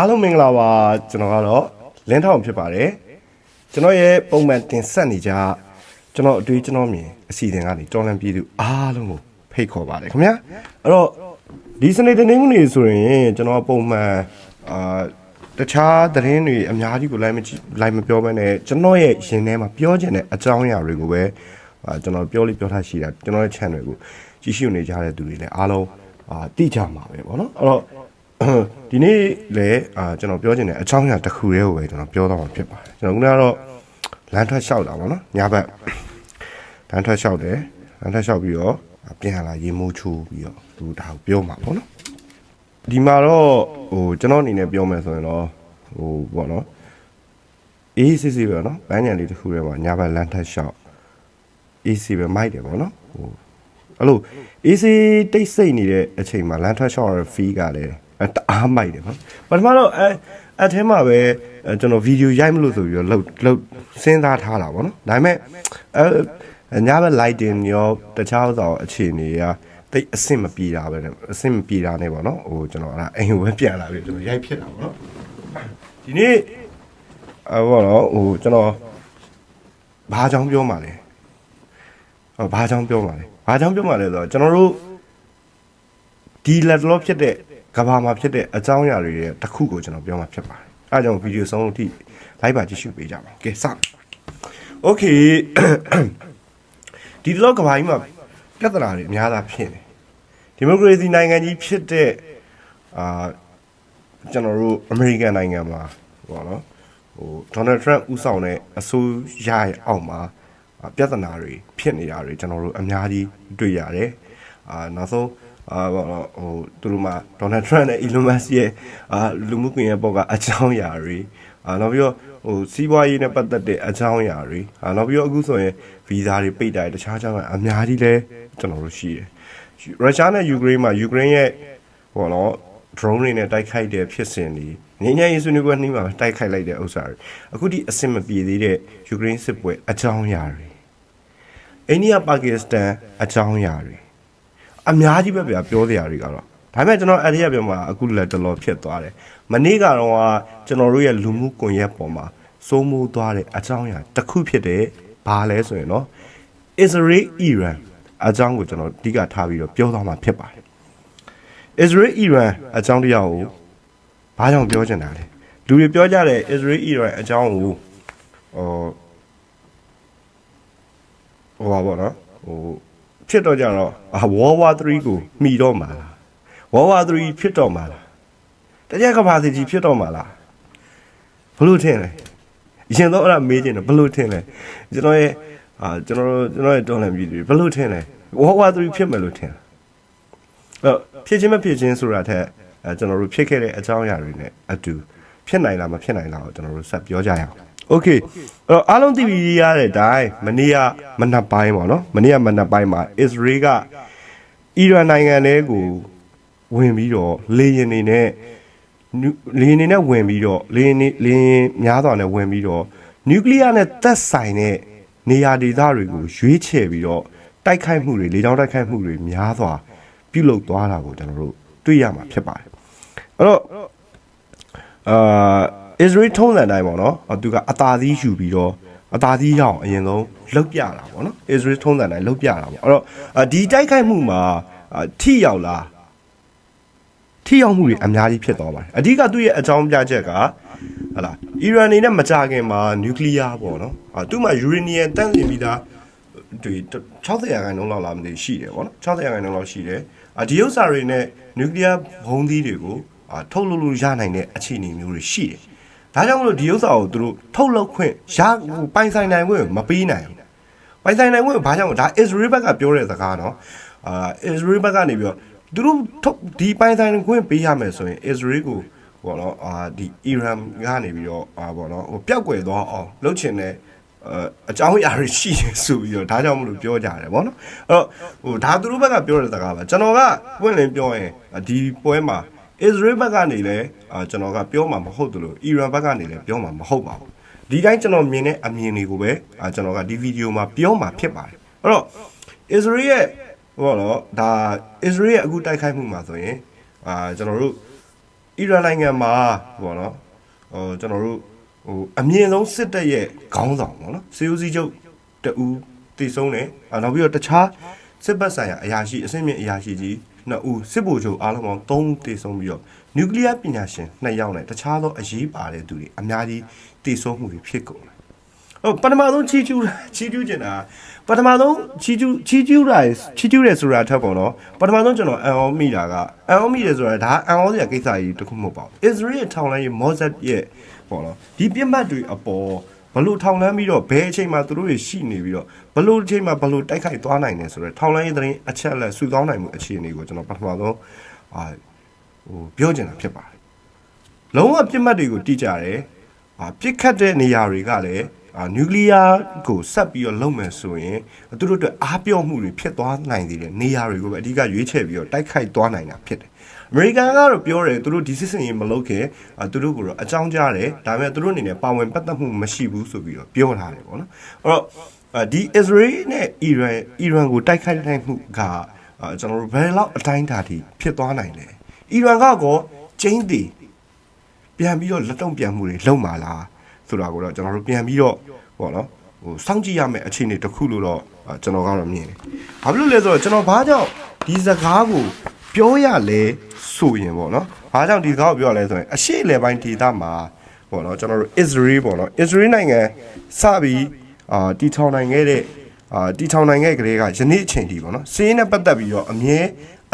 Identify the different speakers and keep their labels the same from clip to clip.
Speaker 1: အားလုံးမင်္ဂလာပါကျွန်တော်ကတော့လင်းထောင်ဖြစ်ပါတယ်ကျွန်တော်ရဲ့ပုံမှန်တင်ဆက်နေကြကျွန်တော်အတွေ့ကျွန်တော်မြင်အစီအစဉ်ကနေတော်လန်ပြည်သူအားလုံးကိုဖိတ်ခေါ်ပါတယ်ခင်ဗျာအဲ့တော့ဒီစနေတနေ့ကနေဆိုရင်ကျွန်တော်ပုံမှန်အာတခြားသတင်းတွေအများကြီးကိုလိုက်မကြည့်လိုက်မပြောဘဲနဲ့ကျွန်တော်ရဲ့ရင်ထဲမှာပြောချင်တဲ့အကြောင်းအရာတွေကိုပဲအာကျွန်တော်ပြောလို့ပြောထားရှိတာကျွန်တော်ရဲ့ channel ကိုကြည့်ရှုနေကြတဲ့သူတွေလည်းအားလုံးအာတိကြမှာပဲပေါ့နော်အဲ့တော့ ဒီနေ့လည်းအာကျွန်တော်ပြောချင်တဲ့အချောင်းအရာတစ်ခုတည်းကိုပဲကျွန်တော်ပြောတော့မှာဖြစ်ပါတယ်ကျွန်တော်ခုနကတော့လမ်းထွက်လျှောက်တာပေါ့နော်ညဘက်လမ်းထွက်လျှောက်တယ်လမ်းထွက်လျှောက်ပြီးတော့ပြန်လာရေမိုးချိုးပြီးတော့သူဒါကိုပြောမှာပေါ့နော်ဒီမှာတော့ဟိုကျွန်တော်အနေနဲ့ပြောမယ်ဆိုရင်တော့ဟိုပေါ့နော်အေးစစ်စစ်ပဲနော်ဘန်းညံလေးတစ်ခုတည်းမှာညဘက်လမ်းထွက်လျှောက်အေးစစ်ပဲမိုက်တယ်ပေါ့နော်ဟိုအဲ့လို AC တိတ်ဆိတ်နေတဲ့အချိန်မှာ land track shot ရဲ့ fee ကလည်းအဲ တအားမိုက်တယ်နော်ပထမတော့အဲအထဲမှာပဲအဲကျွန်တော်ဗီဒီယိုရိုက်မလို့ဆိုပြီးတော့လှုပ်လှုပ်စဉ်းစားထားတာပေါ့နော်ဒါပေမဲ့အဲညဘက် lighting ရောတခြားဥစ္စာရောအခြေအနေကတိတ်အဆင်မပြေတာပဲနဲ့အဆင်မပြေတာနဲ့ပေါ့နော်ဟိုကျွန်တော်အဲ့ဒါအိမ်ကိုပဲပြန်လာပြီးကျွန်တော်ရိုက်ဖြစ်တာပေါ့နော်ဒီနေ့အဲပေါ့နော်ဟိုကျွန်တော်ဘာအကြောင်းပြောမှလဲဟောဘာကြောင့်ပြောမှာလဲဘာကြောင့်ပြောမှာလဲဆိုတော့ကျွန်တော်တို့ဒီလက်လောဖြစ်တဲ့ ကဘာမှာဖြစ်တဲ့အကြောင်းအရာတွေရဲ့တစ်ခုကိုကျွန်တော်ပြောမှာဖြစ်ပါတယ်အဲကြောင့်ဗီဒီယိုဆုံးအထိ live ပါကြည့်ရှုပေးကြပါကဲစ Okay ဒီတော့ကဘာကြီးမှာပြဿနာတွေအများသာဖြစ်နေဒီမိုကရေစီနိုင်ငံကြီးဖြစ်တဲ့အာကျွန်တော်တို့အမေရိကန်နိုင်ငံမှာဟောနော်ဟိုဒေါ်နယ်ထရန့်ဦးဆောင်တဲ့အစိုးရရဲ့အောက်မှာပြဿနာတွေဖြစ်နေတာတွေကျွန်တော်တို့အများကြီးတွေ့ရတယ်အာနောက်ဆုံး အာဘောနော်ဟိုသူတို့မှာဒေါ်နယ်ထရန့်နဲ့ Elon Musk ရဲ့အာလူမှုကွန်ရက်ပေါ်ကအကြောင်းအရာတွေအာနောက်ပြီးတော့ဟိုစီးပွားရေးနဲ့ပတ်သက်တဲ့အကြောင်းအရာတွေအာနောက်ပြီးတော့အခုဆိုရင်ဗီဇာတွေပိတ်တာတွေတခြားအကြောင်းအရာအများကြီးလဲကျွန်တော်တို့ရှိတယ်။ရုရှားနဲ့ယူကရိန်းမှာယူကရိန်းရဲ့ဟိုနော် drone တွေနဲ့တိုက်ခိုက်တဲ့ဖြစ်စဉ်တွေငင်းညရေးဆွေးနွေးပွဲနှီးမှာတိုက်ခိုက်လိုက်တဲ့ဥစ္စာတွေအခုဒီအဆင်မပြေသေးတဲ့ယူကရိန်းစစ်ပွဲအကြောင်းအရာတွေအိန္ဒိယပါကစ္စတန်အကြောင်းအရာတွေ အများကြီးပဲဗျာပြောစရာတွေကတော့ဒါပေမဲ့ကျွန်တော်အဲ့ဒီကပြောမှာအခုလည်းတော်တော်ဖြစ်သွားတယ်မနေ့ကတော့ကကျွန်တော်တို့ရဲ့လူမှုကွန်ရက်ပေါ်မှာစိုးမိုးသွားတဲ့အကြောင်းအရာတစ်ခုဖြစ်တဲ့ဘာလဲဆိုရင်တော့ Israel Iran အကြောင်းကိုကျွန်တော်အဓိကထားပြီးတော့ပြောသွားမှာဖြစ်ပါတယ် Israel Iran အကြောင်းတရားကိုဘာကြောင့်ပြောချင်တာလဲလူတွေပြောကြတယ် Israel Iran အကြောင်းကိုဟိုဟိုပါပေါ့နော်ဟို ဖြစ်တော့ကြတော့အာ World War 3ကိုမှီတော့မှာလား World War 3ဖြစ်တော့မှာလားတကြက်ကဘာစီကြီးဖြစ်တော့မှာလားဘလို့ထင်လဲအရင်တော့အဲ့ဒါမေးချင်တယ်ဘလို့ထင်လဲကျွန်တော်ရဲ့အာကျွန်တော်တို့ကျွန်တော်ရဲ့တော်လန်ပြည်သူတွေဘလို့ထင်လဲ World War 3ဖြစ်မယ်လို့ထင်အဲ့ဖြစ်ချင်းမဖြစ်ချင်းဆိုတာထက်အဲကျွန်တော်တို့ဖြစ်ခဲ့တဲ့အကြောင်းအရာတွေနဲ့အတူဖြစ်နိုင်လားမဖြစ်နိုင်လားကိုကျွန်တော်တို့ဆက်ပြောကြရအောင် โอเคအဲ့တော့အားလုံးသိပြီးရတဲ့အတိုင်းမနေ့ကမနက်ပိုင်းပေါ့နော်မနေ့ကမနက်ပိုင်းမှာ Israel ကအီရန်နိုင်ငံထဲကိုဝင်ပြီးတော့လေယာဉ်တွေနဲ့နျူလေယာဉ်တွေနဲ့ဝင်ပြီးတော့လေယာဉ်တွေလေယာဉ်များစွာနဲ့ဝင်ပြီးတော့နျူကလ িয়ার နဲ့သက်ဆိုင်တဲ့နေရာဒေသတွေကိုရွေးချယ်ပြီးတော့တိုက်ခိုက်မှုတွေလေကြောင်းတိုက်ခိုက်မှုတွေများစွာပြုလုပ်သွားတာကိုကျွန်တော်တို့တွေ့ရမှာဖြစ်ပါတယ်အဲ့တော့ အာ Israel ထုံးစံတိုင်းပေါ့နော်သူကအသာသီးယူပြီးတော့အသာသီးရအောင်အရင်ဆုံးလုတ်ပြတာပေါ့နော် Israel ထုံးစံတိုင်းလုတ်ပြတာပေါ့အဲ့တော့အာဒီတိုက်ခိုက်မှုမှာအာထိရောက်လားထိရောက်မှုတွေအများကြီးဖြစ်သွားပါတယ်အဓိကသူ့ရဲ့အကြောင်းပြချက်ကဟလာအီရန်နေနဲ့မကြခင်မှာနျူကလ িয়ার ပေါ့နော်အာသူ့မှာယူရေနီယံတန့်စင်ပြီးသားဒီ60ရာခိုင်နှုန်းလောက်လာမသိရှိတယ်ပေါ့နော်60ရာခိုင်နှုန်းလောက်ရှိတယ်အာဒီဥစ္စာတွေနဲ့နျူကလ িয়ার ဘုံသီးတွေကိုအာထုတ်လုပ်လို့ရနိုင်တဲ့အခြေအနေမျိုးတွေရှိတယ် ဒါကြောင့်မလို့ဒီဥစ္စာကိုသူတို့ထုတ်လုပ်ခွင့်ရဟိုပိုင်ဆိုင်နိုင်ခွင့်မပေးနိုင်ဘူးပိုင်ဆိုင်နိုင်ခွင့်ဘာကြောင့်ဒါ Israel ဘက်ကပြောတဲ့စကားနော်အာ Israel ဘက်ကနေပြီးတော့သူတို့ထုတ်ဒီပိုင်ဆိုင်ခွင့်ပေးရမယ်ဆိုရင် Israel ကိုဘောနော်အာဒီ Iran ကနေပြီးတော့အာဘောနော်ဟိုပျောက်ကွယ်သွားအောင်လုပ်ချင်တဲ့အဲအကြောင်းအရာတွေရှိရဆိုပြီးတော့ဒါကြောင့်မလို့ပြောကြတယ်ဗောနော်အဲ့တော့ဟိုဒါသူတို့ဘက်ကပြောတဲ့စကားပါကျွန်တော်ကပွင့်လင်းပြောရင်ဒီပွဲမှာ Israel ဘက်ကနေလည်းအာကျွန်တော်ကပြောမှာမဟုတ်ဘူးလို့ Iran ဘက်ကနေလည်းပြောမှာမဟုတ်ပါဘူးဒီတိုင်းကျွန်တော်မြင်တဲ့အမြင်တွေကိုပဲအာကျွန်တော်ကဒီဗီဒီယိုမှာပြောမှာဖြစ်ပါတယ်အဲ့တော့ Israel ရဲ့ဟောတော့ဒါ Israel ရဲ့အခုတိုက်ခိုက်မှုမှာဆိုရင်အာကျွန်တော်တို့အီရန်နိုင်ငံမှာပေါ့နော်ဟိုကျွန်တော်တို့ဟိုအမြင့်ဆုံးစစ်တပ်ရဲ့ခေါင်းဆောင်ပေါ့နော်စေဦးစီးချုပ်တူတည်ဆုံးတယ်အာနောက်ပြီးတော့တခြားစစ်ဘက်ဆိုင်ရာအရာရှိအဆင့်မြင့်အရာရှိကြီး နှစ်ဦးစစ်ဗိုလ်ချုပ်အားလုံးပေါင်း3ဦးတည်ဆုံးပြီးတော့နျူကလ িয়ার ပညာရှင်2ယောက်နဲ့တခြားသောအရေးပါတဲ့သူတွေအများကြီးတည်ဆုံးမှုတွေဖြစ်ကုန်တယ်ဟိုပထမဆုံးချီကျူးချီကျူးကျင်တာပထမဆုံးချီကျူးချီကျူးတာချီကျူးတယ်ဆိုတာထက်ပေါ့နော်ပထမဆုံးကျွန်တော်အန်အောမိတာကအန်အောမိတယ်ဆိုတာဒါအန်အောစရာကိစ္စကြီးတစ်ခုမဟုတ်ပါဘူး။ Israel ရဲ့ထောင်လိုင်းရဲ့ Mossad ရဲ့ပေါ့နော်ဒီပြစ်မှတ်တွေအပေါ် ဘလို့ထောင်လန်းပြီးတော့ဘယ်အချိန်မှာသူတို့တွေရှိနေပြီးတော့ဘလို့အချိန်မှာဘလို့တိုက်ခိုက်သွားနိုင်တယ်ဆိုတော့ထောင်လိုင်းရဲ့သတင်းအချက်အလက်စုဆောင်းနိုင်မှုအခြေအနေကိုကျွန်တော်ပထမဆုံးအာဟိုပြောချင်တာဖြစ်ပါတယ်။လုံးဝပြစ်မှတ်တွေကိုတိကြတယ်။အာပြစ်ခတ်တဲ့နေရာတွေကလည်းအာနျူကလ িয়ার ကိုဆက်ပြီးတော့လုပ်မယ်ဆိုရင်သူတို့အတွက်အားပြော့မှုတွေဖြစ်သွားနိုင်သေးတယ်နေရာတွေကိုပဲအဓိကရွေးချယ်ပြီးတော့တိုက်ခိုက်သွားနိုင်တာဖြစ်တယ် အမေရိကန်ကတော့ပြောတယ်သူတို့ဒီစစ်စင်ရေးမလုပ်ခင်အာသူတို့ကတော့အကြောင်းကြားတယ်ဒါပေမဲ့သူတို့အနေနဲ့ပါဝင်ပတ်သက်မှုမရှိဘူးဆိုပြီးတော့ပြောထားတယ်ပေါ့နော်အဲ့တော့အာဒီ Israel နဲ့ Iran Iran ကိုတိုက်ခိုက်နိုင်မှုကအာကျွန်တော်တို့ဘယ်လောက်အတိုင်းအတာထိဖြစ်သွားနိုင်လဲ Iran ကကောကျင်းတည်ပြန်ပြီးတော့လက်တုံ့ပြန်မှုတွေလုပ်မှာလားဆိုတာကိုတော့ကျွန်တော်တို့ပြန်ပြီးတော့ဟောနော်ဟိုစောင့်ကြည့်ရမယ့်အခြေအနေတစ်ခုလို့တော့အာကျွန်တော်ကတော့မြင်တယ်။ဘာဖြစ်လို့လဲဆိုတော့ကျွန်တော်ဘာကြောင့်ဒီစကားကို ပြောရလဲဆိုရင်ပေါ့နော်။ဘာကြောင့်ဒီစကားကိုပြောရလဲဆိုရင်အရှိအလေပိုင်းဒေသမှာပေါ့နော်ကျွန်တော်တို့ Israel ပေါ့နော် Israel နိုင်ငံစပြီးအာတီထောင်နိုင်ခဲ့တဲ့အာတီထောင်နိုင်ခဲ့ကလေးကယနေ့အချိန်ထိပေါ့နော်။စီးရင်နဲ့ပတ်သက်ပြီးတော့အမြဲ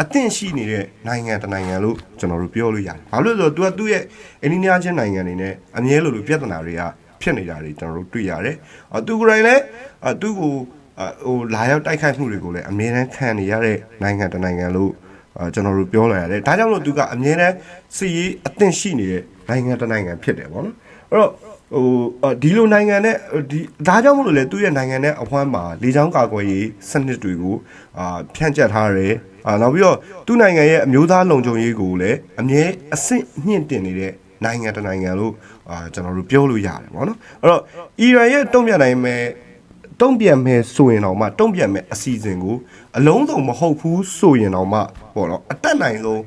Speaker 1: အသင့်ရှိနေတဲ့နိုင်ငံတစ်နိုင်ငံလို့ကျွန်တော်တို့ပြောလို့ရတယ်။ဘာလို့လဲဆိုတော့ तू ကသူ့ရဲ့အိန္ဒိယချင်းနိုင်ငံတွေနဲ့အမြဲလိုလိုပြဿနာတွေကဖြစ်နေတာတွေကျွန်တော်တို့တွေ့ရတယ်။အော်သူကိုယ်တိုင်လည်းအသူ့ကိုအဟိုလာရောက်တိုက်ခိုက်မှုတွေကိုလည်းအမြဲတမ်းခံနေရတဲ့နိုင်ငံတစ်နိုင်ငံလို့အာ ကျွန်တော်တို့ပြောလာရတယ်။ဒါကြောင့်မလို့သူကအမြဲတမ်းစီရေးအသင့်ရှိနေတဲ့နိုင်ငံတစ်နိုင်ငံဖြစ်တယ်ပေါ့နော်။အဲ့တော့ဟိုအော်ဒီလိုနိုင်ငံနဲ့ဒီဒါကြောင့်မလို့လေသူ့ရဲ့နိုင်ငံနဲ့အဖွမ်းမှာလေကြောင်းကာကွယ်ရေးစနစ်တွေကိုအာဖြန့်ကျက်ထားတယ်အာနောက်ပြီးတော့သူ့နိုင်ငံရဲ့အမျိုးသားလုံခြုံရေးကိုလည်းအမြဲအဆင့်မြင့်တင်နေတဲ့နိုင်ငံတစ်နိုင်ငံလို့အာကျွန်တော်တို့ပြောလို့ရတယ်ပေါ့နော်အဲ့တော့အီရန်ရဲ့တုံ့ပြန်နိုင်မဲ့ တုံ့ပြန်မဲ့ဆိုရင်တော့မှတုံ့ပြန်မဲ့အစီအစဉ်ကိုအလုံးစုံမဟုတ်ဘူးဆိုရင်တော့မှပေါ့နော်အတက်နိုင်ဆုံး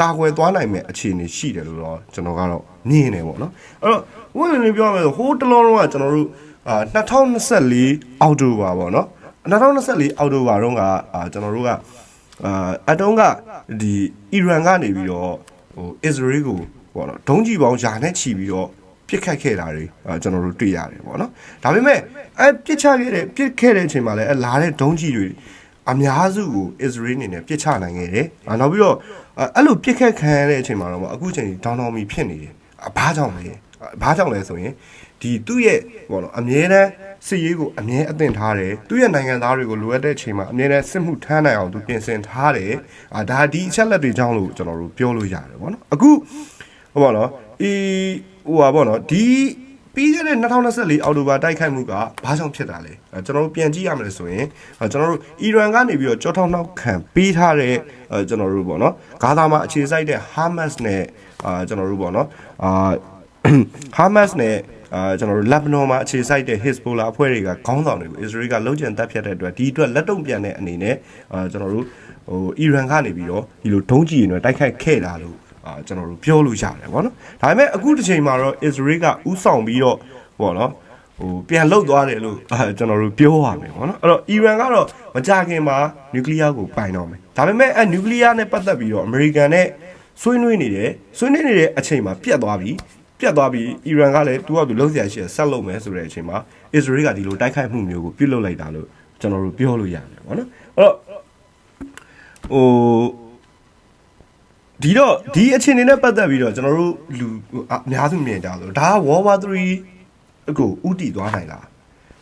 Speaker 1: ကာကွယ်သွားနိုင်မဲ့အခြေအနေရှိတယ်လို့တော့ကျွန်တော်ကတော့မြင်နေပေါ့နော်အဲ့တော့ဝင်နေပြောရမယ်ဆိုဟိုးတလုံးလုံးကကျွန်တော်တို့အာ2024အောက်တိုဘာပေါ့နော်2024အောက်တိုဘာတုန်းကအာကျွန်တော်တို့ကအာအတုံးကဒီအီရန်ကနေပြီးတော့ဟိုအစ္စရေးကိုပေါ့နော်ဒုံးကြီးပေါင်းယာနဲ့ချီပြီးတော့ ပြစ်ခတ်ခဲ့တာတွေအာကျွန်တော်တို့တွေ့ရတယ်ပေါ့နော်ဒါပေမဲ့အဲပြစ်ချခဲ့တဲ့ပြစ်ခဲ့တဲ့အချိန်မှာလည်းအဲလာတဲ့ဒုံးကြီးတွေအများစုကိုအစ္စရေးအနေနဲ့ပြစ်ချနိုင်ခဲ့တယ်အာနောက်ပြီးတော့အဲအဲ့လိုပြစ်ခတ်ခံရတဲ့အချိန်မှာတော့အခုချိန်ဒေါင်းဒေါင်းမီဖြစ်နေတယ်အာဘာကြောင့်လဲဘာကြောင့်လဲဆိုရင်ဒီသူ့ရဲ့ပေါ့နော်အမြဲတမ်းစစ်ရေးကိုအမြဲအသင့်ထားတယ်သူ့ရဲ့နိုင်ငံသားတွေကိုလိုအပ်တဲ့အချိန်မှာအမြဲတမ်းစစ်မှုထမ်းနိုင်အောင်သူပြင်ဆင်ထားတယ်အာဒါဒီအချက်လက်တွေကြောင့်လို့ကျွန်တော်တို့ပြောလို့ရတယ်ပေါ့နော်အခုဟိုပေါ့နော် အီဟိုပါပေါ့နော်ဒီပြီးခဲ့တဲ့2024အောက်တိုဘာတိုက်ခိုက်မှုကဘာကြောင့်ဖြစ်တာလဲအဲကျွန်တော်တို့ပြန်ကြည့်ရမယ်ဆိုရင်အဲကျွန်တော်တို့အီရန်ကနေပြီးတော့ကြောထောက်နှောက်ခံပေးထားတဲ့အဲကျွန်တော်တို့ပေါ့နော်ဂါဇာမှာအခြေစိုက်တဲ့ Hamas နဲ့အာကျွန်တော်တို့ပေါ့နော်အာ Hamas နဲ့အာကျွန်တော်တို့လက်ဘနွန်မှာအခြေစိုက်တဲ့ Hezbollah အဖွဲ့တွေကခေါင်းဆောင်တွေကို Israel ကလုံခြံတပ်ဖြတ်တဲ့အတွက်ဒီအတွက်လက်တုံ့ပြန်တဲ့အနေနဲ့အာကျွန်တော်တို့ဟိုအီရန်ကနေပြီးတော့ဒီလိုဒုံးကျည်တွေနဲ့တိုက်ခိုက်ခဲ့တာလို့ အာကျွန်တော်တို့ပြောလို့ရတယ်ဗောနော်ဒါပေမဲ့အခုတစ်ချိန်မှာတော့ Israel ကဥဆောင်ပြီးတော့ဗောနော်ဟိုပြန်လှုပ်သွားတယ်လို့အာကျွန်တော်တို့ပြောရမယ်ဗောနော်အဲ့တော့အီရန်ကတော့မကြခင်မှာနျူကလ িয়ার ကိုပိုင်တော့မယ်ဒါပေမဲ့အဲနျူကလ িয়ার နဲ့ပတ်သက်ပြီးတော့အမေရိကန်နဲ့ဆွေးနွေးနေတယ်ဆွေးနွေးနေတဲ့အချိန်မှာပြတ်သွားပြီပြတ်သွားပြီးအီရန်ကလည်းသူကသူလှုပ်ရှားရှိဆက်လုပ်မယ်ဆိုတဲ့အချိန်မှာအစ္စရေးကဒီလိုတိုက်ခိုက်မှုမျိုးကိုပြုတ်လုပ်လိုက်တာလို့ကျွန်တော်တို့ပြောလို့ရတယ်ဗောနော်အဲ့တော့ဟို ဒီတော့ဒီအခြေအနေနဲ့ပတ်သက်ပြီးတော့ကျွန်တော်တို့လူအများစုမြင်ကြဆိုဒါက World War 3အခုဥတီသွားနိုင်လား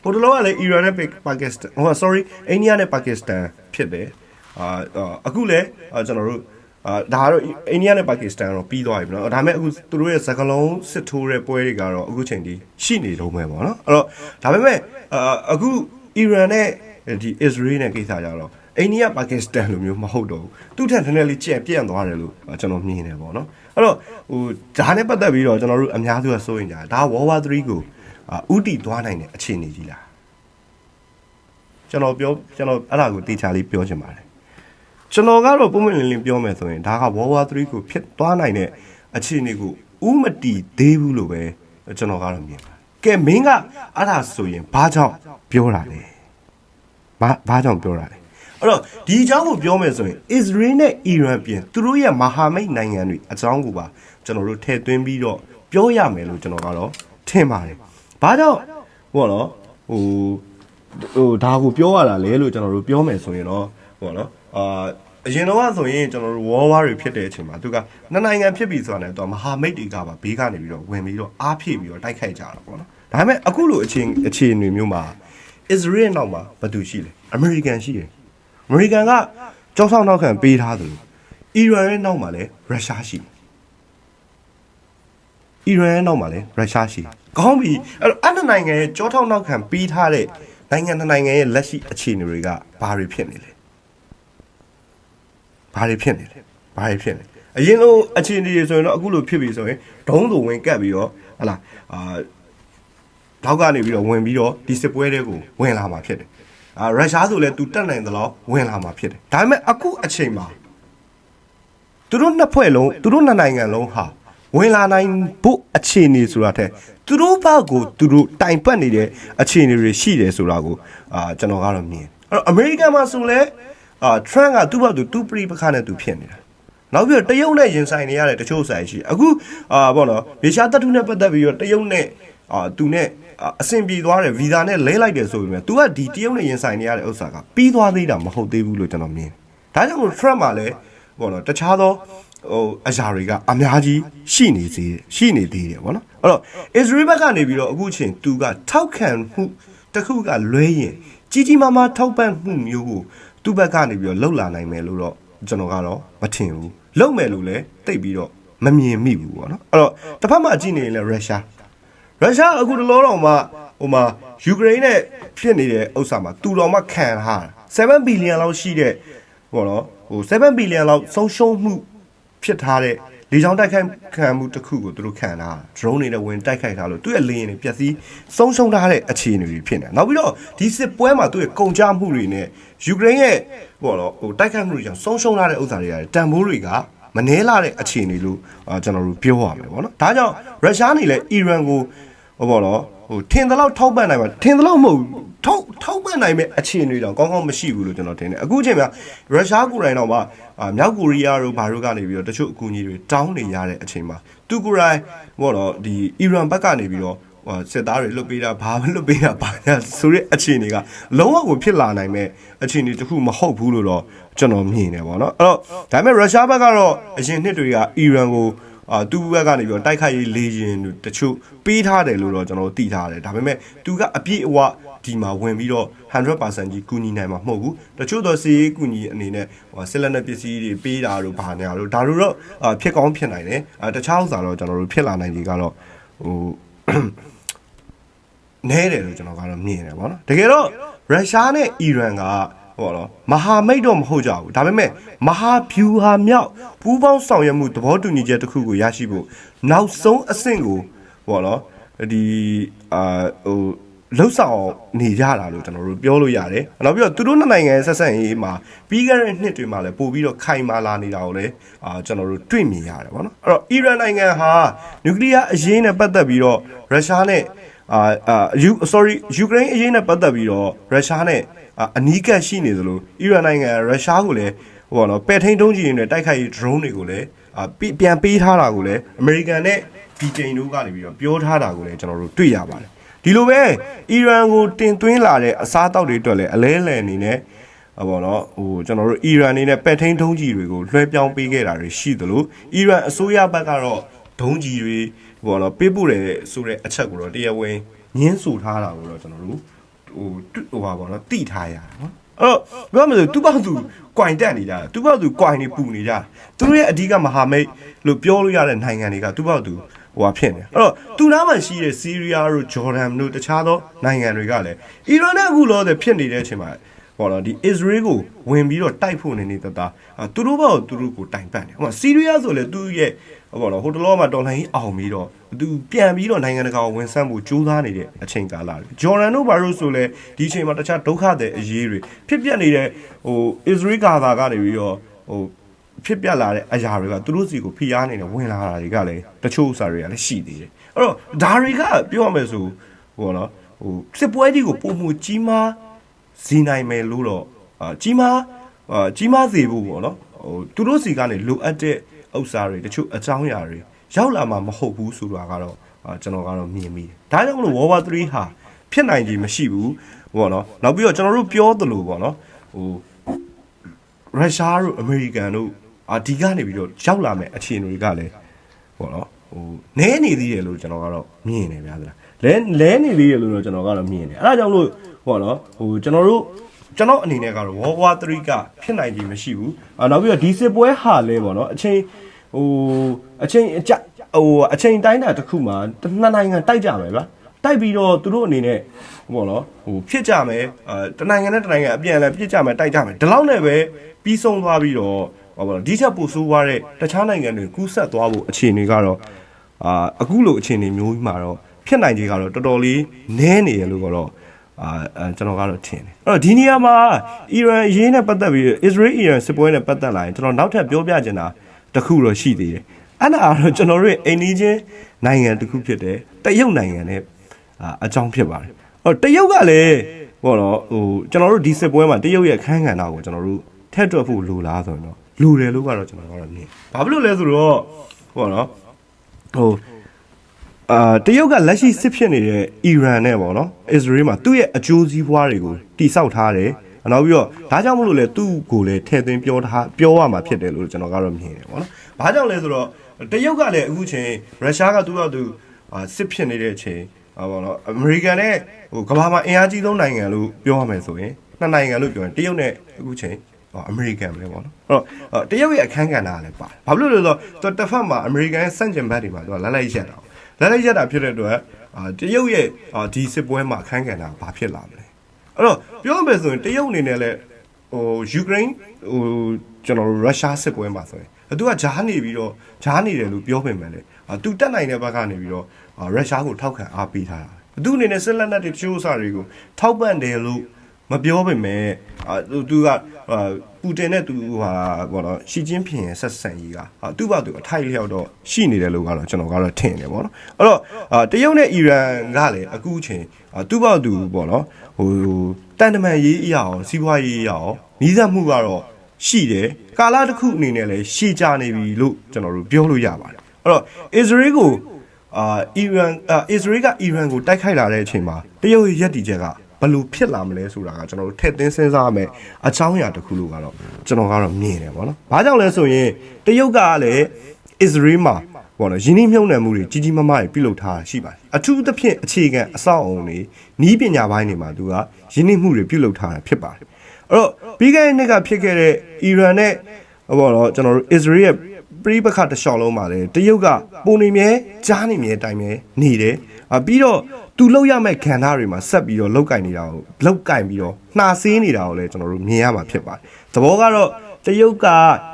Speaker 1: ဟိုတလောကလည်းအီရန်နဲ့ပါကစ္စတန်ဟို sorry အိန္ဒိယနဲ့ပါကစ္စတန်ဖြစ်တယ်အာအခုလည်းကျွန်တော်တို့အာဒါကတော့အိန္ဒိယနဲ့ပါကစ္စတန်တော့ပြီးသွားပြီနော်ဒါပေမဲ့အခုသူတို့ရဲ့စကလုံးစစ်ထိုးတဲ့ပွဲတွေကတော့အခုချိန်ထိရှိနေလုံးပဲပေါ့နော်အဲ့တော့ဒါပေမဲ့အာအခုအီရန်နဲ့ဒီအစ္စရေးနဲ့ကိစ္စကြတော့ အိန္ဒိယပါကစ္စတန်လိုမျိုးမဟုတ်တော့ဘူးသူ့ထက်နည်းနည်းလေးကြက်ပြန့်သွားတယ်လို့ကျွန်တော်မြင်နေပေါ့နော်အဲ့တော့ဟိုဒါနဲ့ပတ်သက်ပြီးတော့ကျွန်တော်တို့အများစုကစိုးရင်ကြဒါ World War 3ကိုဥတီသွားနိုင်တဲ့အခြေအနေကြီးလားကျွန်တော်ပြောကျွန်တော်အဲ့ဒါကိုတေချာလေးပြောချင်ပါတယ်ကျွန်တော်ကတော့ပုံမှန်လင်းလင်းပြောမယ်ဆိုရင်ဒါက World War 3ကိုဖြစ်သွားနိုင်တဲ့အခြေအနေကိုဥမတီသေးဘူးလို့ပဲကျွန်တော်ကတော့မြင်ပါတယ်ကဲမင်းကအဲ့ဒါဆိုရင်ဘာကြောင့်ပြောတာလဲဘာဘာကြောင့်ပြောတာလဲ အဲ့တော့ဒီအကြောင်းကိုပြောမယ်ဆိုရင် Israel နဲ့ Iran ပြင်သူတို့ရဲ့မဟာမိတ်နိုင်ငံတွေအကြောင်းကိုပါကျွန်တော်တို့ထည့်သွင်းပြီးတော့ပြောရမယ်လို့ကျွန်တော်ကတော့ထင်ပါတယ်ဘာကြောင့်ဟောနော်ဟိုဟိုဒါကိုပြောရတာလေလို့ကျွန်တော်တို့ပြောမယ်ဆိုရင်တော့ဟိုနော်အာအရင်တော့ဆိုရင်ကျွန်တော်တို့ war war တွေဖြစ်တဲ့အချိန်မှာသူကနှစ်နိုင်ငံဖြစ်ပြီဆိုတာနဲ့တော့မဟာမိတ်တွေကပါဘေးကနေပြီးတော့ဝင်ပြီးတော့အားဖြည့်ပြီးတော့တိုက်ခိုက်ကြတာပေါ့နော်ဒါပေမဲ့အခုလိုအခြေအခြေအနေမျိုးမှာ Israel နောက်မှာဘာတူရှိလဲ American ရှိတယ် American ကကြောက်ဆောင်နောက်ခံပေးထားတယ် Iran ရဲ့နောက်မှာလည်း Russia ရှိတယ်အီရန်ရဲ့နောက်မှာလည်းရုရှားရှိတယ်။ကောင်းပြီအဲ့တော့အဲ့ဒီနိုင်ငံရဲ့ကြောထောက်နောက်ခံပြီးထားတဲ့နိုင်ငံတစ်နိုင်ငံရဲ့လက်ရှိအခြေအနေတွေကဘာတွေဖြစ်နေလဲ။ဘာတွေဖြစ်နေလဲ။ဘာတွေဖြစ်နေ။အရင်လိုအခြေအနေတွေဆိုရင်တော့အခုလိုဖြစ်ပြီဆိုရင်ဒုံးလိုဝင်ကပ်ပြီးတော့ဟလာအာထောက်ကနေပြီးတော့ဝင်ပြီးတော့ဒီစစ်ပွဲတွေကိုဝင်လာမှာဖြစ်တယ်။အာ ရုရှားဆိုလည်းသူတက်နိုင်သလောက်ဝင်လာမှာဖြစ်တယ်။ဒါပေမဲ့အခုအချိန်မှာသူတို့နှစ်ဖွဲ့လုံးသူတို့နှစ်နိုင်ငံလုံးဟာဝင်လာနိုင်ဖို့အခြေအနေဆိုတာတဲ့သူတို့ဘက်ကိုသူတို့တိုင်ပတ်နေတဲ့အခြေအနေတွေရှိတယ်ဆိုတာကိုအာကျွန်တော်ကတော့မြင်အဲ့တော့အမေရိကန်မှာဆိုလဲအာထရန့်ကသူ့ဘက်သူသူ့ပြိပခါနဲ့သူဖြစ်နေတာနောက်ပြီးတော့တရုတ်နဲ့ရင်ဆိုင်နေရတဲ့တချို့ဆိုင်ရှိအခုအာဘောနော်ရေရှားတပ်ထုနဲ့ပတ်သက်ပြီးတော့တရုတ်နဲ့အာသူနဲ့ အဆင်ပြေသွားတယ်ဗီဇာနဲ့လဲလိုက်တယ်ဆိုပေမဲ့ तू ကဒီတရုတ်နဲ့ရင်ဆိုင်နေရတဲ့ဥစ္စာကပြီးသွားသေးတာမဟုတ်သေးဘူးလို့ကျွန်တော်မြင်တယ်ဒါကြောင့်မို့ Trump ကလည်းဘောနော်တခြားသောဟိုအရာတွေကအများကြီးရှိနေသေးတယ်ရှိနေသေးတယ်ဗောနော်အဲ့တော့ Israel ဘက်ကနေပြီးတော့အခုချိန်သူကထောက်ခံမှုတစ်ခုကလွဲရင်ကြီးကြီးမားမားထောက်ပံ့မှုမျိုးကိုသူ့ဘက်ကနေပြီးတော့လှုပ်လာနိုင်မယ်လို့တော့ကျွန်တော်ကတော့မထင်ဘူးလှုပ်မယ်လို့လည်းတိတ်ပြီးတော့မမြင်မိဘူးဗောနော်အဲ့တော့တစ်ဖက်မှာကြည့်နေရင်လည်းရုရှား ရုရှားအခုတလောတော့မှဟိုမှာယူကရိန်းနဲ့ဖြစ်နေတဲ့ဥစ္စာမှာတူတော်မှခံထားတာ7ဘီလီယံလောက်ရှိတဲ့ဟိုနော်ဟို7ဘီလီယံလောက်ဆုံးရှုံးမှုဖြစ်ထားတဲ့လေကြောင်းတိုက်ခိုက်ခံမှုတစ်ခုကိုသူတို့ခံတာ drone တွေနဲ့ဝင်တိုက်ခိုက်ထားလို့သူ့ရဲ့လေယာဉ်တွေပျက်စီးဆုံးရှုံးထားတဲ့အခြေအနေတွေဖြစ်နေ။နောက်ပြီးတော့ဒီစစ်ပွဲမှာသူ့ရဲ့ကုန်ကြမှုတွေနဲ့ယူကရိန်းရဲ့ဟိုတော့ဟိုတိုက်ခိုက်မှုတွေကြောင့်ဆုံးရှုံးထားတဲ့ဥစ္စာတွေရတယ်တန်ဖိုးတွေကမနှဲလာတဲ့အခြေအနေလို့အာကျွန်တော်တို့ပြောရမယ်ပေါ့နော်။ဒါကြောင့်ရုရှားနေလဲအီရန်ကို ဟိုပေါ့နော်ဟိုထင်သလောက်ထောက်ပံ့နိုင်မှာထင်သလောက်မဟုတ်ဘူးထောက်ထောက်ပံ့နိုင်မဲ့အခြေအနေတောင်ကောင်းကောင်းမရှိဘူးလို့ကျွန်တော်ထင်တယ်အခုအချိန်မှာရုရှားကိုယ်တိုင်တော့မှအာမြောက်ကိုရီးယားတို့ဘာတို့ကနေပြီးတော့တချို့အကူအညီတွေတောင်းနေရတဲ့အချိန်မှာသူကိုယ်တိုင်ဘောတော့ဒီအီရန်ဘက်ကနေပြီးတော့ဟိုစစ်သားတွေလွတ်ပေးတာဘာမလွတ်ပေးတာဘာညာဆိုတဲ့အခြေအနေကလုံးဝကိုဖြစ်လာနိုင်မဲ့အခြေအနေတစ်ခုမဟုတ်ဘူးလို့တော့ကျွန်တော်မြင်တယ်ပေါ့နော်အဲ့တော့ဒါပေမဲ့ရုရှားဘက်ကတော့အရင်နှစ်တွေကအီရန်ကို အာသူ့ဘက်ကနေပြီးတော့တိုက်ခိုက်ရေးလေရင်တချို့ပေးထားတယ်လို့တော့ကျွန်တော်တို့သိထားတယ်ဒါပေမဲ့သူကအပြည့်အဝဒီမှာဝင်ပြီးတော့100%ကြီးကူညီနိုင်မှာမဟုတ်ဘူးတချို့သောစီးရေးကူညီအနေနဲ့ဟိုဆက်လက်နဲ့ပစ္စည်းတွေပေးတာတို့ဘာညာတို့ဒါတို့တော့အာဖြစ်ကောင်းဖြစ်နိုင်တယ်အာတခြားဥစ္စာတော့ကျွန်တော်တို့ဖြစ်လာနိုင်ကြီးကတော့ဟိုနဲတယ်လို့ကျွန်တော်ကတော့မြင်တယ်ဗောနော်တကယ်တော့ရုရှားနဲ့အီရန်က ဟောတော့မဟာမိတ်တော့မဟုတ်ကြဘူးဒါပေမဲ့မဟာဗျူဟာမြောက်ပူးပေါင်းဆောင်ရွက်မှုသဘောတူညီချက်တစ်ခုကိုရရှိဖို့နောက်ဆုံးအဆင့်ကိုဟောနော်ဒီအာဟိုလှုပ်ဆောင်နေကြတာလို့ကျွန်တော်တို့ပြောလို့ရတယ်။နောက်ပြီးတော့သူတို့နှစ်နိုင်ငံရဲ့ဆက်ဆံရေးမှာပြီးခဲ့တဲ့နှစ်တွေမှာလည်းပို့ပြီးတော့ခိုင်မာလာနေတာကိုလည်းအာကျွန်တော်တို့တွေ့မြင်ရတယ်ပေါ့နော်။အဲ့တော့အီရန်နိုင်ငံဟာနျူကလ িয়ার အရေးနဲ့ပတ်သက်ပြီးတော့ရုရှားနဲ့အာအာယူ sorry ယူကရိန်းအရေးနဲ့ပတ်သက်ပြီးတော့ရုရှားနဲ့ အာအနီးကပ်ရှိနေသလိုအီရန်နိုင်ငံရုရှားကိုလည်းဟိုပါတော့ပဲ့ထိန်တုံးကြီးတွေနဲ့တိုက်ခိုက်ရေး drone တွေကိုလည်းအာပြပြန်ပေးထားတာကိုလည်းအမေရိကန်နဲ့ဗြိတိန်တို့ကနေပြီးတော့ပြောထားတာကိုလည်းကျွန်တော်တို့တွေ့ရပါတယ်ဒီလိုပဲအီရန်ကိုတင်သွင်းလာတဲ့အစားအသောက်တွေအတွက်လည်းအလဲလဲအနေနဲ့ဟောပေါ့နော်ဟိုကျွန်တော်တို့အီရန်နေနဲ့ပဲ့ထိန်ထုံးကြီးတွေကိုလွှဲပြောင်းပေးခဲ့တာတွေရှိသလိုအီရန်အစိုးရဘက်ကတော့ဒုံးကြီးတွေဟိုပေါ့နော်ပေးပို့တယ်ဆိုတဲ့အချက်ကိုတော့တရားဝင်ညှင်းဆိုထားတာကိုတော့ကျွန်တော်တို့ ဟိုဟိုပါပေါ့နော်တိထားရတာနော်အဲ့တော့ပြောမလို့သူပေါ့သူကွိုင်တက်နေကြတာသူပေါ့သူကွိုင်နေပူနေကြတာသူတို့ရဲ့အဓိကမဟာမိတ်လို့ပြောလို့ရတဲ့နိုင်ငံတွေကသူပေါ့သူဟိုဟာဖြစ်နေအဲ့တော့သူနားမှာရှိတဲ့စီးရီးယားတို့ဂျော်ဒန်တို့တခြားသောနိုင်ငံတွေကလည်းအီရန်နဲ့အခုလောတဲ့ဖြစ်နေတဲ့အချိန်မှာဟောတော့ဒီ Israel ကိုဝင်ပြီးတော့တိုက်ဖို့နေနေတတာသူတို့ဘောသူတို့ကိုတိုင်ပတ်တယ်ဟိုမှာစီးရီးယားဆိုလေသူရဲ့ ဟောပေါ့နော်ဟိုတလောမှာတော်လှန်ရေးအောင်ပြီးတော့သူပြန်ပြီးတော့နိုင်ငံတကာကိုဝင်ဆန့်ဖို့ကြိုးစားနေတဲ့အချိန်ကာလတွေဂျော်ဒန်တို့ဘာလို့ဆိုလဲဒီအချိန်မှာတခြားဒုက္ခတဲ့အရေးတွေဖြစ်ပျက်နေတဲ့ဟို Israel ကာသာကနေပြီးတော့ဟိုဖြစ်ပြလာတဲ့အရာတွေကသူတို့စီကိုဖိအားနေတယ်ဝင်လာတာတွေကလည်းတချို့ဥစ္စာတွေကလည်းရှိသေးတယ်အဲ့တော့ဒါတွေကပြောရမယ်ဆိုဟိုနော်ဟိုစစ်ပွဲကြီးကိုပုံမှုကြီးမားစီနိုင်မယ်လို့တော့အာကြီးမားအာကြီးမားစေဖို့ပေါ့နော်ဟိုသူတို့စီကနေလိုအပ်တဲ့ ဥစ္စာတွေတချို့အကြောင်းအရာတွေရောက်လာမှာမဟုတ်ဘူးဆိုတာကတော့အာကျွန်တော်ကတော့မြင်မိတယ်ဒါကြောင့်မလို့ World War 3ဟာဖြစ်နိုင်ခြင်းမရှိဘူးပေါ့နော်နောက်ပြီးတော့ကျွန်တော်တို့ပြောသလိုပေါ့နော်ဟိုရုရှားတို့အမေရိကန်တို့အာဒီကနေပြီးတော့ရောက်လာမဲ့အခြေအနေတွေကလည်းပေါ့နော်ဟိုနဲနေသေးတယ်လို့ကျွန်တော်ကတော့မြင်နေဗျာသလားလဲလဲနေသေးတယ်လို့တော့ကျွန်တော်ကတော့မြင်နေအဲ့ဒါကြောင့်လို့ပေါ့နော်ဟိုကျွန်တော်တို့ကျွန်တော်အနေနဲ့ကတော့ World War 3ကဖြစ်နိုင်ခြင်းမရှိဘူးအာနောက်ပြီးတော့ဒီစစ်ပွဲဟာလဲပေါ့နော်အချိန် ဟိုအချိန်အကြဟိုအချိန်တိုင်းတာတစ်ခုမှာတစ်နှစ်နိုင်ငံတိုက်ကြမယ်ဗျာတိုက်ပြီးတော့သူတို့အနေနဲ့ပေါ့နော်ဟိုဖြစ်ကြမယ်အဲတနိုင်ငံနဲ့တနိုင်ငံအပြန်အလှန်ဖြစ်ကြမယ်တိုက်ကြမယ်ဒီလောက်နဲ့ပဲပြီးဆုံးသွားပြီးတော့ဟောပေါ့နော်ဒီချက်ပို့ဆိုးသွားတဲ့တခြားနိုင်ငံတွေကူးဆက်သွားဖို့အခြေအနေကတော့အာအခုလိုအခြေအနေမျိုးကြီးမှာတော့ဖြစ်နိုင်ခြေကတော့တော်တော်လေးနည်းနေရလို့ကတော့အာအဲကျွန်တော်ကတော့ထင်တယ်အဲ့တော့ဒီနေရာမှာအီရန်အရေးနဲ့ပတ်သက်ပြီးအစ္စရေးအီရန်စစ်ပွဲနဲ့ပတ်သက်လာရင်ကျွန်တော်နောက်ထပ်ပြောပြချင်တာ တစ်ခုတော့ရှိသေးတယ်အဲ့ဒါကတော့ကျွန်တော်တို့ရဲ့အိမ်နီးချင်းနိုင်ငံတစ်ခုဖြစ်တဲ့တရုတ်နိုင်ငံနဲ့အာအကြောင်းဖြစ်ပါတယ်။အော်တရုတ်ကလည်းဘောတော့ဟိုကျွန်တော်တို့ဒီစစ်ပွဲမှာတရုတ်ရဲ့အခန်းကဏ္ဍကိုကျွန်တော်တို့ထက်တွက်ဖို့လိုလားဆိုရင်တော့လိုတယ်လို့ကတော့ကျွန်တော်ကတော့မြင်။ဘာဖြစ်လို့လဲဆိုတော့ဘောနော်ဟိုအာတရုတ်ကလက်ရှိစစ်ဖြစ်နေတဲ့အီရန်နဲ့ပေါ့နော်အစ္စရေးမှာသူ့ရဲ့အကျိုးစီးပွားတွေကိုတိစောက်ထားတယ်။ နောက်ပြီးတော့ဒါကြောင့်မလို့လေသူ့ကိုလည်းထည့်သွင်းပြောထားပြောရမှာဖြစ်တယ်လို့ကျွန်တော်ကတော့မြင်တယ်ပေါ့နော်။ဘာကြောင့်လဲဆိုတော့တရုတ်ကလည်းအခုချိန်ရုရှားကသူ့တော့သူအာစစ်ဖြစ်နေတဲ့အချိန်ဟောပါတော့အမေရိကန်နဲ့ဟိုကမ္ဘာမှာအင်အားကြီးဆုံးနိုင်ငံလို့ပြောရမယ်ဆိုရင်နှစ်နိုင်ငံလို့ပြောရင်တရုတ်နဲ့အခုချိန်ဟောအမေရိကန်ပဲပေါ့နော်အဲ့တော့တရုတ်ရဲ့အခန်းကဏ္ဍကလည်းပါတယ်ဘာဖြစ်လို့လဲဆိုတော့သူတစ်ဖက်မှာအမေရိကန်ရဲ့စန့်ကျင်ဘက်တွေမှာသူကလိုက်လိုက်ရက်တာလိုက်လိုက်ရက်တာဖြစ်တဲ့အတွက်အာတရုတ်ရဲ့အာဒီစစ်ပွဲမှာအခန်းကဏ္ဍဘာဖြစ်လာမလဲ အဲ့တော့ပြောရမယ်ဆိုရင်တရုတ်အနေနဲ့လည်းဟိုယူကရိန်းဟိုကျွန်တော်တို့ရုရှားစစ်ပွဲမှာဆိုရင်သူကဂျားနေပြီးတော့ဂျားနေတယ်လို့ပြောပေမဲ့လေသူတက်နိုင်တဲ့ဘက်ကနေပြီးတော့ရုရှားကိုထောက်ခံအားပေးထားတာသူအနေနဲ့စစ်လက်နက်တွေတချို့အစားတွေကိုထောက်ပံ့တယ်လို့မပြောပေမဲ့အာသူသူကအာပူတင်နဲ့သူဟာဘောနော်ရှီကျင်းဖင်ရဲ့ဆက်ဆံရေးကအာသူ့ဘာသူအထိုက်လျောက်တော့ရှိနေတယ်လို့ကတော့ကျွန်တော်ကတော့ထင်တယ်ပေါ့နော်အဲ့တော့အာတရုတ်နဲ့အီရန်ကလည်းအခုချိန်အာသူ့ဘာသူပေါ့နော် ဟိုတန်တမန်ရေးအရာအောင်စီးပွားရေးအရာအောင်နီးစပ်မှုကတော့ရှိတယ်ကာလတစ်ခုအနေနဲ့လည်းရှေ့ကြနေပြီလို့ကျွန်တော်တို့ပြောလို့ရပါတယ်အဲ့တော့အစ္စရေးကိုအာအီရန်အာအစ္စရေးကအီရန်ကိုတိုက်ခိုက်လာတဲ့အချိန်မှာတရုတ်ရဲ့ရက်တီချက်ကဘယ်လိုဖြစ်လာမလဲဆိုတာကကျွန်တော်တို့ထည့်သွင်းစဉ်းစားရမယ်အချောင်းအရာတစ်ခုလို့ကတော့ကျွန်တော်ကတော့မြင်တယ်ပေါ့နော်။ဘာကြောင့်လဲဆိုရင်တရုတ်ကလည်းအစ္စရေးမှာ ပေါ့နော်ယင်းနှိမ့်မြုံနယ်မှုတွေကြီးကြီးမားမားပြုလုပ်ထားတာရှိပါတယ်။အထူးသဖြင့်အခြေခံအဆောက်အအုံတွေနီးပညာပိုင်းတွေမှာသူကယင်းနှိမ့်မှုတွေပြုလုပ်ထားတာဖြစ်ပါတယ်။အဲ့တော့ပြီးခဲ့တဲ့နှစ်ကဖြစ်ခဲ့တဲ့အီရန်နဲ့ဘောနော်ကျွန်တော်တို့အစ္စရေးရဲ့ပြိပခတ်တစ်လျှောက်လုံးမှာလေတရုတ်ကပုံနေမြဲကြားနေမြဲတိုင်မြဲနေတယ်အပြီးတော့သူလောက်ရမဲ့ခံသားတွေမှာဆက်ပြီးတော့လောက်ကင်နေတာကိုလောက်ကင်ပြီးတော့နှာဆေးနေတာကိုလည်းကျွန်တော်တို့မြင်ရမှာဖြစ်ပါတယ်သဘောကတော့ တရုတ်က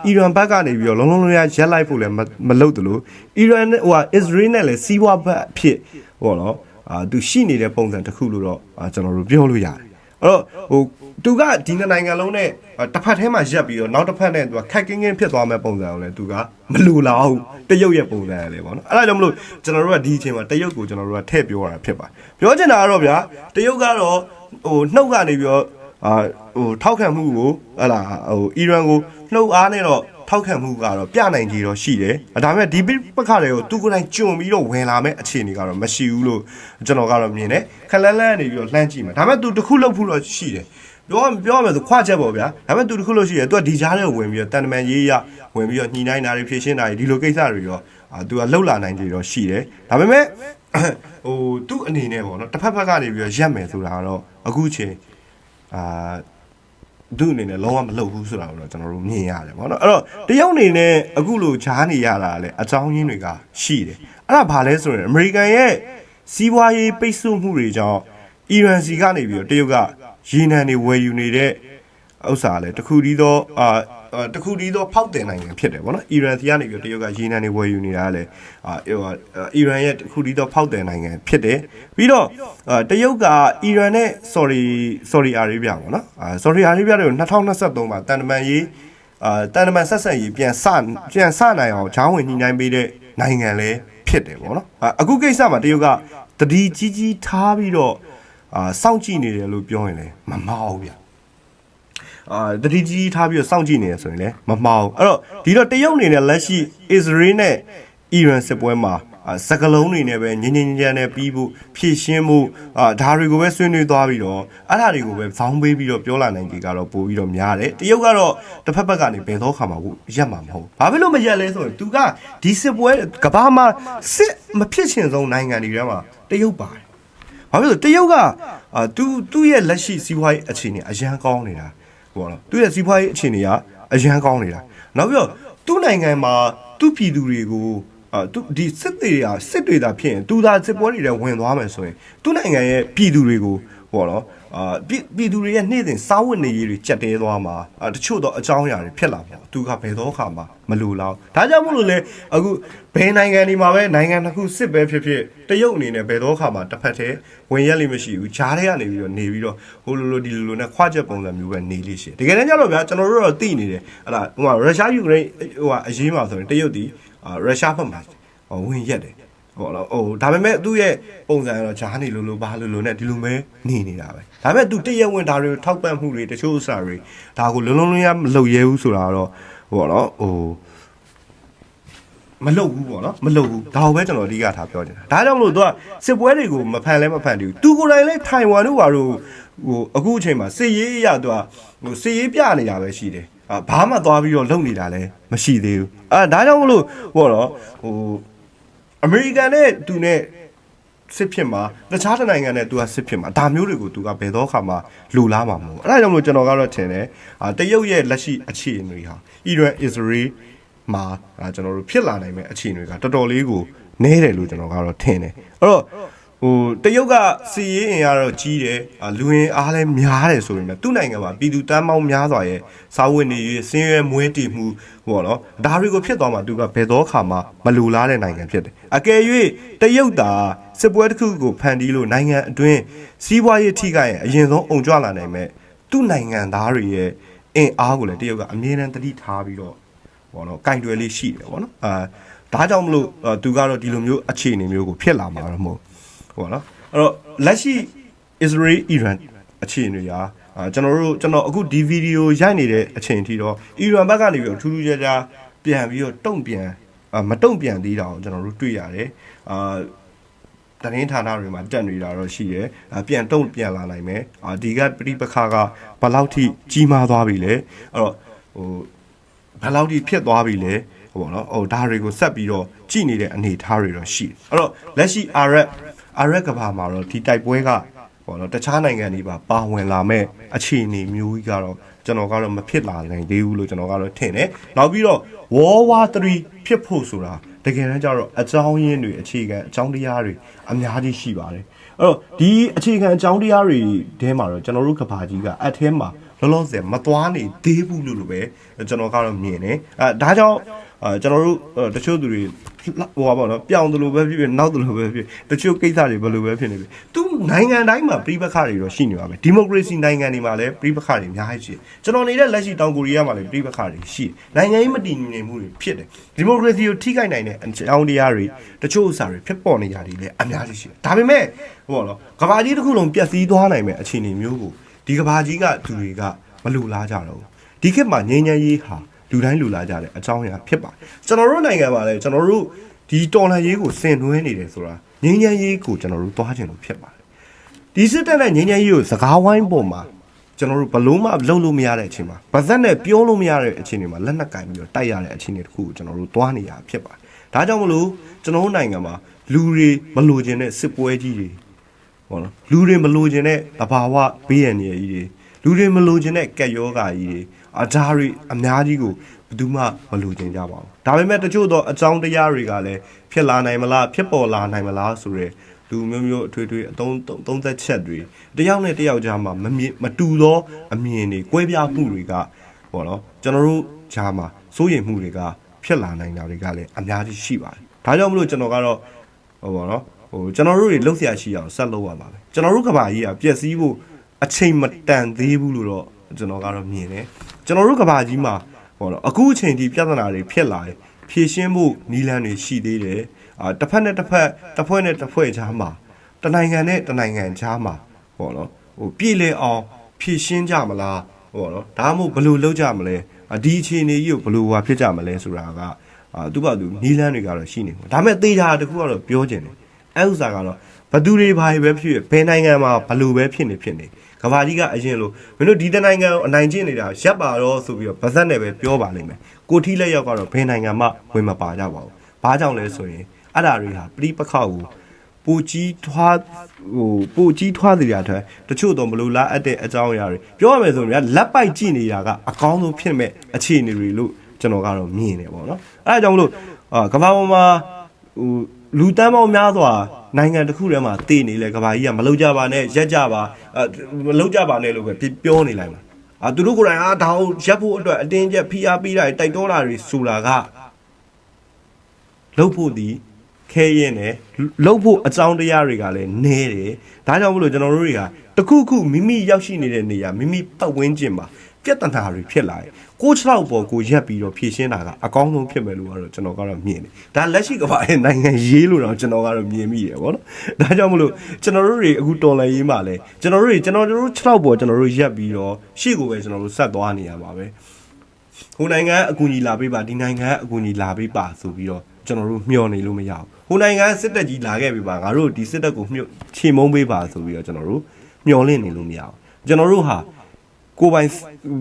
Speaker 1: အီရန်ဘက်ကနေပြီးတော့လုံးလုံးလျားရက်လိုက်ဖို့လည်းမလုပ်တယ်လို့အီရန်နဲ့ဟိုအစ္စရေးနဲ့လည်းစီးပွားဘက်အဖြစ်ဟောနော်အာသူရှိနေတဲ့ပုံစံတစ်ခုလို့တော့ကျွန်တော်တို့ပြောလို့ရတယ်အဲ့တော့ဟိုသူကဒီနိုင်ငံလုံးနဲ့တစ်ဖက်ထဲမှာရက်ပြီးတော့နောက်တစ်ဖက်နဲ့သူကခက်ကင်းကင်းဖြစ်သွားမဲ့ပုံစံကိုလည်းသူကမလူလာဘူးတရုတ်ရဲ့ပုံစံလေပေါ့နော်အဲ့ဒါကြောင့်မလို့ကျွန်တော်တို့ကဒီအချိန်မှာတရုတ်ကိုကျွန်တော်တို့ကထည့်ပြောရတာဖြစ်ပါပြောချင်တာကတော့ဗျာတရုတ်ကတော့ဟိုနှုတ်ကနေပြီးတော့ အာဟိုထောက်ခံမှုကိုဟလာဟိုအီရန်ကိုနှုတ်အားနဲ့တော့ထောက်ခံမှုကတော့ပြနိုင်ကြီးတော့ရှိတယ်။ဒါပေမဲ့ဒီပက္ခတွေကိုသူကိုယ်တိုင်ကြုံပြီးတော့ဝင်လာမဲ့အခြေအနေကတော့မရှိဘူးလို့ကျွန်တော်ကတော့မြင်တယ်။ခလန်းလန်းနေပြီးတော့လှမ်းကြည့်မှာ။ဒါပေမဲ့သူတစ်ခုလောက်ဖို့တော့ရှိတယ်။ပြောပြောရမယ်ဆိုခွာချက်ပေါ့ဗျာ။ဒါပေမဲ့သူတစ်ခုလို့ရှိတယ်။သူကဒီကြားထဲကိုဝင်ပြီးတော့တန်တမန်ရေးရဝင်ပြီးတော့ညှိနှိုင်းတာတွေဖြည့်ရှင်းတာတွေဒီလိုကိစ္စတွေရောအာသူကလှုပ်လာနိုင်ကြတော့ရှိတယ်။ဒါပေမဲ့ဟိုသူ့အနေနဲ့ပေါ့နော်တစ်ဖက်ဖက်ကနေပြီးတော့ရက်မယ်ဆိုတာကတော့အခုချိန် အာသူ့အနေနဲ့လုံးဝမလုပ်ဘူးဆိုတာကိုတော့ကျွန်တော်တို့မြင်ရတယ်ပေါ့နော်အဲ့တော့တရုတ်အနေနဲ့အခုလိုဂျားနေရတာလည်းအကြောင်းရင်းတွေကရှိတယ်အဲ့ဒါဘာလဲဆိုရင်အမေရိကန်ရဲ့စီးပွားရေးပိတ်ဆို့မှုတွေကြောင့်အီရန်စီကနေပြီးတော့တရုတ်ကရေနံတွေဝယ်ယူနေတဲ့ဥစ္စာလည်းတခုတည်းသောအာ တခုတည်းသောဖောက်တင်နိုင်ငံဖြစ်တယ်ဗောနော်အီရန်စီကနေပြီးတော့တရုတ်ကရေနံတွေဝယ်ယူနေတာလည်းအာဟိုအီရန်ရဲ့တခုတည်းသောဖောက်တင်နိုင်ငံဖြစ်တယ်ပြီးတော့တရုတ်ကအီရန်နဲ့ sorry sorry အာရေဗျဗောနော်အာ sorry အာရေဗျတွေကို2023မှာတန်တမန်ရေးအာတန်တမန်ဆက်ဆက်ရေးပြန်စပြန်စနိုင်အောင်ဂျောင်းဝင်ညှိနှိုင်းပေးတဲ့နိုင်ငံလည်းဖြစ်တယ်ပေါ့နော်အာအခုကိစ္စမှာတရုတ်ကတတိကြီးကြီးထားပြီးတော့အာစောင့်ကြည့်နေတယ်လို့ပြောရင်လည်းမမှားဘူးဗျ အာတတိကြီးထားပြီးတော့စောင့်ကြည့်နေတယ်ဆိုရင်လည်းမမှားဘူးအဲ့တော့ဒီတော့တရုတ်အနေနဲ့လက်ရှိအစ္စရေးနဲ့အီရန်စစ်ပွဲမှာအာစကလုံးတွေနဲ့ပဲငင်းငင်းကြမ်းနဲ့ပြီးဖို့ဖြည့်ရှင်းဖို့အာဒါတွေကိုပဲဆွေးနွေးသွားပြီးတော့အဲ့ဒါတွေကိုပဲဇောင်းပေးပြီးတော့ပြောလာနိုင်ကြကတော့ပို့ပြီးတော့များတယ်တရုတ်ကတော့တစ်ဖက်ဘက်ကနေဘယ်တော့ခါမှကိုရက်မှာမဟုတ်ဘာဖြစ်လို့မရက်လဲဆိုရင်သူကဒီစစ်ပွဲကဘာမှာစစ်မဖြစ်ချင်ဆုံးနိုင်ငံတွေထဲမှာတရုတ်ပါတယ်ဘာဖြစ်လို့တရုတ်ကအာသူသူ့ရဲ့လက်ရှိစီးပွားရေးအခြေအနေအရန်ကောင်းနေတာ ဟိုတော့သူ့ရဲ့စီးပွားရေးအခြေအနေကအရန်ကောင်းနေတာနောက်ပြီးတော့သူ့နိုင်ငံမှာသူ့ပြည်သူတွေကိုအာသူဒီစစ်တွေကစစ်တွေသာဖြစ်ရင်သူသာစစ်ပွဲတွေထဲဝင်သွားမယ်ဆိုရင်သူ့နိုင်ငံရဲ့ပြည်သူတွေကိုဟောတော့ အာပြည်ပြည်သူတွေရဲ့နေ့စဉ်စားဝတ်နေရေးတွေကြက်တဲသွားမှာအာတချို့တော့အကြောင်းအရာတွေဖြစ်လာမှာသူကဘယ်တော့ခါမှမလိုလောက်ဒါကြောင့်မို့လို့လေအခုဘယ်နိုင်ငံဒီမှာပဲနိုင်ငံတစ်ခုစစ်ပဲဖြစ်ဖြစ်တရုတ်အနေနဲ့ဘယ်တော့ခါမှတစ်ဖက်တည်းဝင်ရက်လိမ့်မရှိဘူးဂျားတွေကနေပြီးတော့နေပြီးတော့ဟိုလိုလိုဒီလိုလိုနဲ့ခွာချက်ပုံစံမျိုးပဲနေလေးရှိတယ်တကယ်တမ်းကျတော့ဗျာကျွန်တော်တို့တော့သိနေတယ်အဲ့ဒါဟိုမှာရုရှားယူကရိန်းဟိုဟာအရေးမှာဆိုရင်တရုတ်ဒီအာရုရှားဘက်မှာဟိုဝင်ရက်တယ် ဟောတော့ဟိုဒါပေမဲ့သူ့ရဲ့ပုံစံကတော့ဂျားနေလို့လို့ဘာလို့လို့နဲ့ဒီလိုပဲနေနေတာပဲဒါပေမဲ့သူတရက်ဝင်ဒါတွေကိုထောက်ပံ့မှုတွေတချို့အစာတွေဒါကိုလုံးလုံးလုံးရမလုပ်ရဲဘူးဆိုတာကတော့ဟိုတော့ဟိုမလုပ်ဘူးပေါ့နော်မလုပ်ဘူးဒါကိုပဲကျွန်တော်အဓိကထားပြောနေတာဒါကြောင့်မလို့သူကစစ်ပွဲတွေကိုမဖန်လဲမဖန်ဘူးသူကိုယ်တိုင်လဲထိုင်ဝမ်တို့ဘာလို့ဟိုအခုအချိန်မှာစစ်ရေးအရာသူကဟိုစစ်ရေးပြနေတာပဲရှိတယ်အာဘာမှသွားပြီးတော့လုပ်နေတာလဲမရှိသေးဘူးအာဒါကြောင့်မလို့ဟိုတော့ဟို အမေရိကန်နဲ့သူနဲ့စစ်ဖြစ်မှာတခြားတစ်နိုင်ငံနဲ့သူကစစ်ဖြစ်မှာဒါမျိုးတွေကိုသူကဘယ်တော့ခါမှလူလားမှာမဟုတ်ဘူးအဲ့ဒါကြောင့်မလို့ကျွန်တော်ကတော့ထင်တယ်အာတရုတ်ရဲ့လက်ရှိအခြေအနေဟာအီရန်အစ္စရေးမှာအာကျွန်တော်တို့ဖြစ်လာနိုင်မဲ့အခြေအနေကတော်တော်လေးကိုနည်းတယ်လို့ကျွန်တော်ကတော့ထင်တယ်အဲ့တော့ ဟိုတရုတ်ကစီရေးအင်ကတော့ကြီးတယ်အာလူရင်အားလည်းများတယ်ဆိုရင်လည်းသူ့နိုင်ငံမှာပြည်သူတန်းပေါင်းများစွာရဲ့စာဝတ်နေရေးစင်းရဲမွေးတည်မှုဟိုတော့ဒါတွေကိုဖြစ်သွားမှသူကဘယ်တော့ခါမှမလူလားတဲ့နိုင်ငံဖြစ်တယ်အကယ်၍တရုတ်သာစစ်ပွဲတစ်ခုကိုဖန်တီးလို့နိုင်ငံအတွင်းစီးပွားရေးထိခိုက်ရင်အရင်ဆုံးအုံကြွလာနိုင်မဲ့သူ့နိုင်ငံသားတွေရဲ့အင်အားကိုလည်းတရုတ်ကအမြဲတမ်းတတိထားပြီးတော့ဘောနော်ကင်တွယ်လေးရှိတယ်ဗောနော်အာဒါကြောင့်မလို့အာသူကတော့ဒီလိုမျိုးအခြေအနေမျိုးကိုဖြစ်လာမှာတော့မဟုတ် ဘူးဘောနော်အဲ့တော့လက်ရှိ Israel Iran အခြေအနေရာအာကျွန်တော်တို့ကျွန်တော်အခုဒီဗီဒီယိုရိုက်နေတဲ့အချိန်ထိတော့ Iran ဘက်ကနေပြီးတော့ထူးထူးခြားခြားပြန်ပြီးတော့တုံ့ပြန်အာမတုံ့ပြန်သေးတာကိုကျွန်တော်တို့တွေ့ရတယ်အာတရင်ဌာနတွေမှာတက်နေတာတော့ရှိတယ်အပြန်တုံ့ပြန်လာနိုင်မယ်အာဒီကပြိပခါကဘယ်လောက်ထိကြီးမားသွားပြီလဲအဲ့တော့ဟိုဘယ်လောက်ထိဖြစ်သွားပြီလဲဟိုပေါ့နော်ဟိုဒါတွေကိုဆက်ပြီးတော့ကြည်နေတဲ့အနေအထားတွေတော့ရှိတယ်အဲ့တော့လက်ရှိအာရက် အာရက်ကဘာမှာတော့ဒီတိုက်ပွဲကပေါ့နော်တခြားနိုင်ငံတွေပါပါဝင်လာမဲ့အခြေအနေမျိုးကြီးကတော့ကျွန်တော်ကတော့မဖြစ်လာနိုင်သေးဘူးလို့ကျွန်တော်ကတော့ထင်တယ်နောက်ပြီးတော့ World War 3ဖြစ်ဖို့ဆိုတာတကယ်တမ်းကျတော့အကြောင်းရင်းတွေအခြေခံအကြောင်းတရားတွေအများကြီးရှိပါတယ်အဲ့တော့ဒီအခြေခံအကြောင်းတရားတွေထဲမှာတော့ကျွန်တော်တို့ကဘာကြီးကအထဲမှာ လောလောဆယ်မသွားနေသေးဘူးလို့လို့ပဲကျွန်တော်ကတော့မြင်တယ်အဲဒါကြောင့်အဲကျွန်တော်တို့တချို့သူတွေဟိုပါပေါ့နော်ပြောင်းတယ်လို့ပဲဖြစ်ဖြစ်နောက်တယ်လို့ပဲဖြစ်တချို့ကိစ္စတွေဘယ်လိုပဲဖြစ်နေပြီသူနိုင်ငံတိုင်းမှာပြိပခါတွေတော့ရှိနေပါပဲဒီမိုကရေစီနိုင်ငံတွေမှာလည်းပြိပခါတွေအများကြီးရှိတယ်ကျွန်တော်နေတဲ့လက်ရှိတောင်ကိုရီးယားမှာလည်းပြိပခါတွေရှိတယ်နိုင်ငံရေးမတည်ငြိမ်မှုတွေဖြစ်တယ်ဒီမိုကရေစီကိုထိခိုက်နိုင်တဲ့အကြောင်းတရားတွေတချို့ဥစ္စာတွေဖြစ်ပေါ်နေကြတယ်လည်းအများကြီးရှိတယ်ဒါပေမဲ့ဟိုပေါ့နော်ကဘာကြီးတစ်ခုလုံးပျက်စီးသွားနိုင်မဲ့အခြေအနေမျိုးကို ဒီကဘာကြီးကသူတွေကမလူလားကြတော့ဘူးဒီခေတ်မှာငြိမ်းချမ်းရေးဟာလူတိုင်းလူလာကြတဲ့အကြောင်းအရာဖြစ်ပါတယ်ကျွန်တော်တို့နိုင်ငံမှာလည်းကျွန်တော်တို့ဒီတော်လှန်ရေးကိုဆင်နွှဲနေတယ်ဆိုတာငြိမ်းချမ်းရေးကိုကျွန်တော်တို့သွားခြင်းလို့ဖြစ်ပါတယ်ဒီစစ်တပ်နဲ့ငြိမ်းချမ်းရေးကိုစကားဝိုင်းပေါ်မှာကျွန်တော်တို့ဘလုံးမလုံးလို့မရတဲ့အချိန်မှာဗဇက်နဲ့ပြောလို့မရတဲ့အချိန်တွေမှာလက်နက်ကင်ပြီးတော့တိုက်ရတဲ့အချိန်တွေတခုကိုကျွန်တော်တို့သွားနေရဖြစ်ပါတယ်ဒါကြောင့်မလို့ကျွန်တော်တို့နိုင်ငံမှာလူတွေမလိုချင်တဲ့စစ်ပွဲကြီးတွေ ဟုတ်နော်လူတွေမလိုချင်တဲ့တဘာဝဘေးရန်တွေကြီးတွေလူတွေမလိုချင်တဲ့ကက်ယောဂါကြီးတွေအဓာရီအများကြီးကိုဘယ်သူမှမလိုချင်ကြပါဘူးဒါပေမဲ့တချို့သောအကြောင်းတရားတွေကလည်းဖြစ်လာနိုင်မလားဖြစ်ပေါ်လာနိုင်မလားဆိုရဲလူမျိုးမျိုးအထွေထွေအသုံးသုံးသက်ချက်တွေတယောက်နဲ့တယောက်ကြားမှာမမြင်မတူသောအမြင်တွေကွဲပြားမှုတွေကပေါ့နော်ကျွန်တော်တို့ကြားမှာစိုးရိမ်မှုတွေကဖြစ်လာနိုင်တာတွေကလည်းအများကြီးရှိပါတယ်ဒါကြောင့်မလို့ကျွန်တော်ကတော့ဟိုပေါ့နော် ဟိုကျွန်တော်တို့တွေလှုပ်ရှားရှိအောင်ဆက်လုပ်ရပါမယ်ကျွန်တော်တို့ကဘာကြီးကပျက်စီးဖို့အချိန်မတန်သေးဘူးလို့တော့ကျွန်တော်ကတော့မြင်တယ်ကျွန်တော်တို့ကဘာကြီးမှာဟောတော့အခုအချိန်ဒီပြဿနာတွေဖြစ်လာတယ်ဖြည့်ရှင်းဖို့နီလန်းတွေရှိသေးတယ်အာတစ်ဖက်နဲ့တစ်ဖက်တစ်ဖွဲ့နဲ့တစ်ဖွဲ့ကြားမှာတနိုင်ငံနဲ့တနိုင်ငံကြားမှာဟောနော်ဟိုပြည်လေအောင်ဖြည့်ရှင်းကြမလားဟောနော်ဒါမှမဟုတ်ဘယ်လိုလုပ်ကြမလဲအာဒီအခြေအနေကြီးကိုဘယ်လိုဟာဖြစ်ကြမလဲဆိုတာကအာသူ့ဘာသူနီလန်းတွေကတော့ရှိနေမှာဒါပေမဲ့သေချာတခုကတော့ပြောချင်တယ် အဲဥစ္စာကတော့ဘသူတွေဘာတွေပဲဖြစ်ဖြစ်ဘယ်နိုင်ငံမှာဘယ်လိုပဲဖြစ်နေဖြစ်နေကဘာကြီးကအရင်လိုမင်းတို့ဒီတနိုင်ငံကိုအနိုင်ကျင့်နေတာရပ်ပါတော့ဆိုပြီးတော့ဗဇက်နဲ့ပဲပြောပါလိမ့်မယ်ကိုထီးလက်ရောက်ကတော့ဘယ်နိုင်ငံမှဝင်မပါကြပါဘူးဘာကြောင့်လဲဆိုရင်အဲ့ဒါတွေဟာပြိပခါကိုပူကြီးထွားဟိုပူကြီးထွားစီရတဲ့တချို့တော့မလို့လားအပ်တဲ့အကြောင်းအရာတွေပြောရမယ်ဆိုရင်လက်ပိုက်ကြည့်နေတာကအကောင်းဆုံးဖြစ်မဲ့အခြေအနေတွေလို့ကျွန်တော်ကတော့မြင်နေပါတော့အဲဒါကြောင့်မလို့အာကမ္ဘာပေါ်မှာဟို လူတန်းပေါင်းများစွာနိုင်ငံတစ်ခုထဲမှာတည်နေလေကဘာကြီးကမလုံကြပါနဲ့ရက်ကြပါအဲမလုံကြပါနဲ့လို့ပဲပြောနေလိုက်မှာအာသူတို့ကိုယ်တိုင်အာဒါကိုရက်ဖို့အတွက်အတင်းကျပ်ဖိအားပေးတာတွေတိုက်တွန်းတာတွေဆိုတာကလှုပ်ဖို့ဒီခဲရင်နဲ့လှုပ်ဖို့အကြောင်းတရားတွေကလည်းနဲတယ်ဒါကြောင့်မလို့ကျွန်တော်တို့တွေကတခုခုမိမိရောက်ရှိနေတဲ့နေရာမိမိပတ်ဝန်းကျင်မှာ ပြဿနာတွေဖြစ်လာတယ်ကိုချလောက်ပေါ်ကိုရက်ပြီးတော့ဖြည့်ရှင်းတာကအကောင်းဆုံးဖြစ်မယ်လို့ကတော့ကျွန်တော်ကတော့မြင်တယ်ဒါလက်ရှိကမ္ဘာရဲ့နိုင်ငံရေးလို့တော့ကျွန်တော်ကတော့မြင်မိတယ်ဗောနော်ဒါကြောင့်မလို့ကျွန်တော်တို့တွေအခုတော်လန်ရေးမှာလဲကျွန်တော်တို့တွေကျွန်တော်တို့6လောက်ပေါ်ကျွန်တော်တို့ရက်ပြီးတော့ရှေ့ကိုပဲကျွန်တော်တို့ဆက်သွားနေရပါပဲဟိုနိုင်ငံကအကူအညီလာပေးပါဒီနိုင်ငံကအကူအညီလာပေးပါဆိုပြီးတော့ကျွန်တော်တို့မျှော်နေလို့မရဘူးဟိုနိုင်ငံစစ်တပ်ကြီးလာခဲ့ပြီပါငါတို့ဒီစစ်တပ်ကိုမြှုပ်ချေမုန်းပေးပါဆိုပြီးတော့ကျွန်တော်တို့မျှော်လင့်နေလို့မရဘူးကျွန်တော်တို့ဟာ ကိုယ်ပိုင်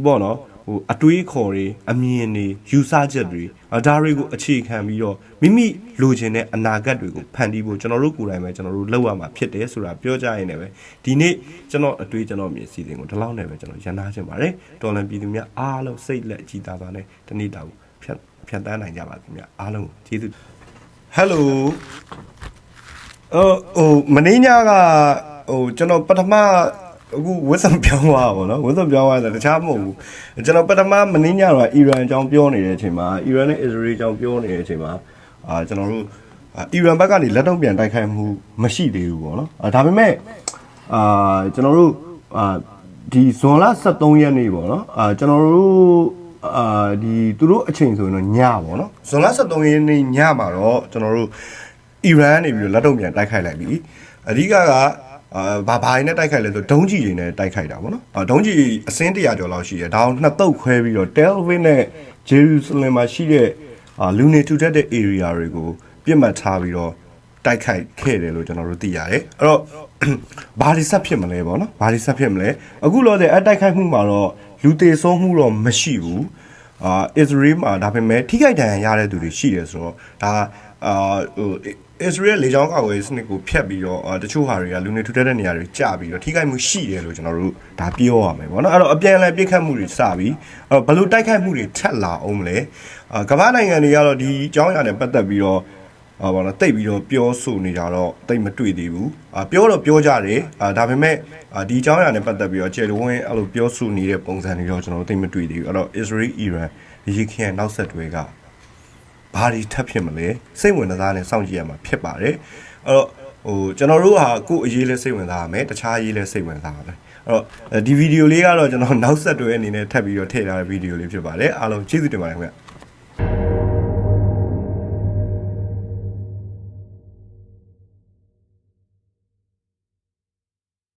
Speaker 1: ပေါ့နော်ဟိုအတွေးခေါ်တွေအမြင်တွေယူဆချက်တွေအဒါတွေကိုအခြေခံပြီးတော့မိမိလိုချင်တဲ့အနာဂတ်တွေကိုဖန်တီးဖို့ကျွန်တော်တို့ကိုယ်တိုင်ပဲကျွန်တော်တို့လုပ်ရမှာဖြစ်တယ်ဆိုတာပြောကြရင်လည်းပဲဒီနေ့ကျွန်တော်အတွေးကျွန်တော်မြင်စီစဉ်ကိုဒီလောက်နဲ့ပဲကျွန်တော်ရန်နာချင်ပါတယ်တော်လန်ပြည်သူများအားလုံးစိတ်လက်ကြည်သာစွာနဲ့တနေ့တာကိုဖြတ်ဖြတ်တန်းနိုင်ကြပါစေများအားလုံးကိုကျေးဇူးဟယ်လိုအော်ဟိုမင်းညာကဟိုကျွန်တော်ပထမ အခုဝစ်ဆံပြောင်းသွားပါဘောနော်ဝစ်ဆံပြောင်းသွားတယ်တခြားမဟုတ်ဘူးကျွန်တော်ပထမမင်းညတော့အီရန်အကြောင်းပြောနေတဲ့အချိန်မှာအီရန်နဲ့အစ္စရေးအကြောင်းပြောနေတဲ့အချိန်မှာအာကျွန်တော်တို့အာအီရန်ဘက်ကနေလက်တော့ပြန်တိုက်ခိုက်မှုမရှိသေးဘူးပေါ့နော်အာဒါပေမဲ့အာကျွန်တော်တို့အာဒီဇွန်လ23ရက်နေ့ပေါ့နော်အာကျွန်တော်တို့အာဒီသူတို့အချိန်ဆိုရင်တော့ညပေါ့နော်ဇွန်လ23ရက်နေ့ညမှာတော့ကျွန်တော်တို့အီရန်နေပြီးတော့လက်တော့ပြန်တိုက်ခိုက်လိုက်ပြီအဓိကက အာဘာဘာရင်းနဲ့တိုက်ခိုက်လဲဆိုဒုံးကြီးတွေနဲ့တိုက်ခိုက်တာဗောနော်အာဒုံးကြီးအစင်းတရာကျော်လောက်ရှိတယ်ဒါအောင်နှစ်တုပ်ခွဲပြီးတော့ Tel Aviv နဲ့ Jerusalem မှာရှိတဲ့အာလူနေထူထပ်တဲ့ area တွေကိုပြစ်မှတ်ထားပြီးတော့တိုက်ခိုက်ခဲ့တယ်လို့ကျွန်တော်တို့သိရတယ်အဲ့တော့ဘာတွေဆက်ဖြစ်မလဲဗောနော်ဘာတွေဆက်ဖြစ်မလဲအခုလောတဲ့အတိုက်ခိုက်မှုမှာတော့လူသေးဆုံးမှုတော့မရှိဘူးအာအစ္စရေးမှာဒါပေမဲ့ထိခိုက်ဒဏ်ရာရတဲ့သူတွေရှိတယ်ဆိုတော့ဒါ အာဟိုအစ္စရေးလေကြောင်းကောက်ဝေးစနစ်ကိုဖျက်ပြီးတော့အာတချို့ဟာတွေကလူနေထူထပ်တဲ့နေရာတွေကျပြီးတော့ထိခိုက်မှုရှိတယ်လို့ကျွန်တော်တို့ဒါပြောရမယ်ပေါ့နော်အဲ့တော့အပြန်အလှန်ပြစ်ခတ်မှုတွေစပြီးအဲ့တော့ဘယ်လို့တိုက်ခိုက်မှုတွေထက်လာအောင်မလဲအာကမ္ဘာနိုင်ငံတွေကတော့ဒီအကြောင်းအရာနဲ့ပတ်သက်ပြီးတော့အာဘာလို့တိတ်ပြီးတော့ပြောဆိုနေကြတော့တိတ်မတွေ့သေးဘူးအာပြောတော့ပြောကြတယ်အာဒါပေမဲ့အာဒီအကြောင်းအရာနဲ့ပတ်သက်ပြီးတော့ကျေလဝင်းအဲ့လိုပြောဆိုနေတဲ့ပုံစံတွေတော့ကျွန်တော်တို့တိတ်မတွေ့သေးဘူးအဲ့တော့ Israel Iran ရေခင်နောက်ဆက်တွဲက ဘာတွေထပ်ဖြစ်မလဲစိတ်ဝင်စားနဲ့စောင့်ကြည့်ရမှာဖြစ်ပါတယ်အဲ့တော့ဟိုကျွန်တော်တို့ဟာကိုယ့်အရေးလဲစိတ်ဝင်စားရမယ်တခြားအရေးလဲစိတ်ဝင်စားရမယ်အဲ့တော့ဒီဗီဒီယိုလေးကတော့ကျွန်တော်နောက်ဆက်တွဲအနေနဲ့ထပ်ပြီးတော့ထည့်ထားတဲ့ဗီဒီယိုလေးဖြစ်ပါတယ်အားလုံးကျေးဇူးတင်ပါတယ်ခင်ဗျ